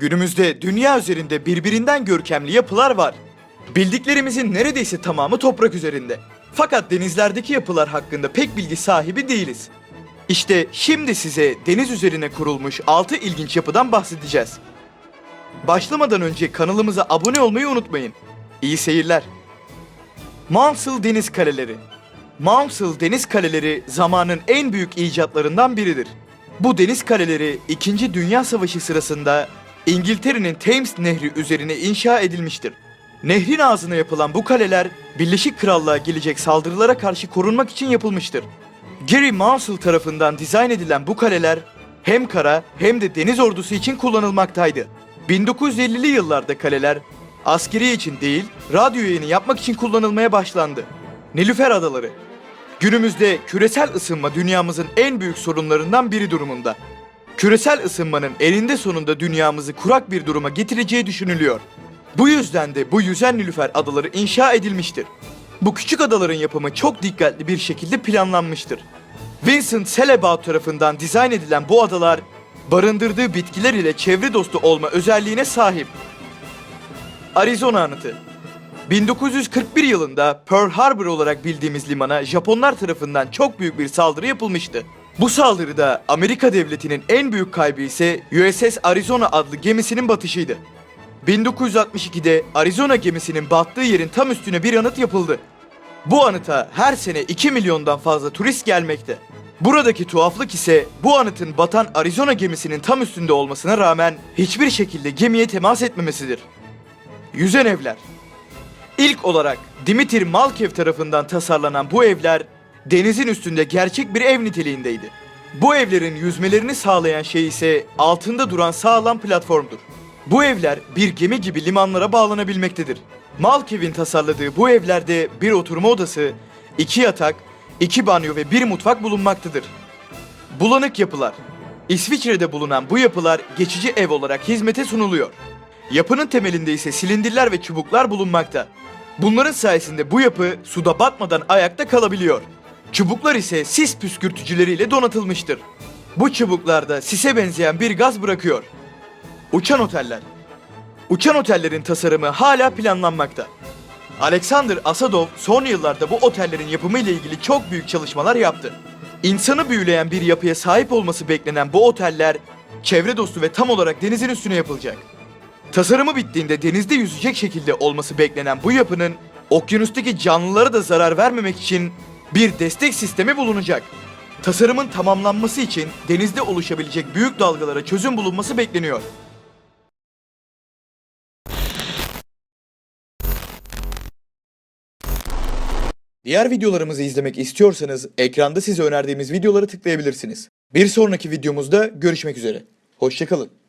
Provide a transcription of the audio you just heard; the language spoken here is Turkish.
Günümüzde dünya üzerinde birbirinden görkemli yapılar var. Bildiklerimizin neredeyse tamamı toprak üzerinde. Fakat denizlerdeki yapılar hakkında pek bilgi sahibi değiliz. İşte şimdi size deniz üzerine kurulmuş 6 ilginç yapıdan bahsedeceğiz. Başlamadan önce kanalımıza abone olmayı unutmayın. İyi seyirler. Maunsel Deniz Kaleleri Maunsel Deniz Kaleleri zamanın en büyük icatlarından biridir. Bu deniz kaleleri 2. Dünya Savaşı sırasında İngiltere'nin Thames Nehri üzerine inşa edilmiştir. Nehrin ağzına yapılan bu kaleler Birleşik Krallığa gelecek saldırılara karşı korunmak için yapılmıştır. Gary Maunsell tarafından dizayn edilen bu kaleler hem kara hem de deniz ordusu için kullanılmaktaydı. 1950'li yıllarda kaleler askeri için değil, radyo yayını yapmak için kullanılmaya başlandı. Nilüfer Adaları Günümüzde küresel ısınma dünyamızın en büyük sorunlarından biri durumunda. Küresel ısınmanın eninde sonunda dünyamızı kurak bir duruma getireceği düşünülüyor. Bu yüzden de bu yüzen Nilüfer adaları inşa edilmiştir. Bu küçük adaların yapımı çok dikkatli bir şekilde planlanmıştır. Vincent Selebaut tarafından dizayn edilen bu adalar barındırdığı bitkiler ile çevre dostu olma özelliğine sahip. Arizona Anıtı 1941 yılında Pearl Harbor olarak bildiğimiz limana Japonlar tarafından çok büyük bir saldırı yapılmıştı. Bu saldırıda Amerika devletinin en büyük kaybı ise USS Arizona adlı gemisinin batışıydı. 1962'de Arizona gemisinin battığı yerin tam üstüne bir anıt yapıldı. Bu anıta her sene 2 milyondan fazla turist gelmekte. Buradaki tuhaflık ise bu anıtın batan Arizona gemisinin tam üstünde olmasına rağmen hiçbir şekilde gemiye temas etmemesidir. Yüzen evler İlk olarak Dimitri Malkev tarafından tasarlanan bu evler denizin üstünde gerçek bir ev niteliğindeydi. Bu evlerin yüzmelerini sağlayan şey ise altında duran sağlam platformdur. Bu evler bir gemi gibi limanlara bağlanabilmektedir. Malkev'in tasarladığı bu evlerde bir oturma odası, iki yatak, iki banyo ve bir mutfak bulunmaktadır. Bulanık yapılar. İsviçre'de bulunan bu yapılar geçici ev olarak hizmete sunuluyor. Yapının temelinde ise silindirler ve çubuklar bulunmakta. Bunların sayesinde bu yapı suda batmadan ayakta kalabiliyor. Çubuklar ise sis püskürtücüleriyle donatılmıştır. Bu çubuklarda sise benzeyen bir gaz bırakıyor. Uçan oteller. Uçan otellerin tasarımı hala planlanmakta. Alexander Asadov son yıllarda bu otellerin yapımı ile ilgili çok büyük çalışmalar yaptı. İnsanı büyüleyen bir yapıya sahip olması beklenen bu oteller çevre dostu ve tam olarak denizin üstüne yapılacak. Tasarımı bittiğinde denizde yüzecek şekilde olması beklenen bu yapının okyanustaki canlılara da zarar vermemek için bir destek sistemi bulunacak. Tasarımın tamamlanması için denizde oluşabilecek büyük dalgalara çözüm bulunması bekleniyor. Diğer videolarımızı izlemek istiyorsanız ekranda size önerdiğimiz videoları tıklayabilirsiniz. Bir sonraki videomuzda görüşmek üzere. Hoşçakalın.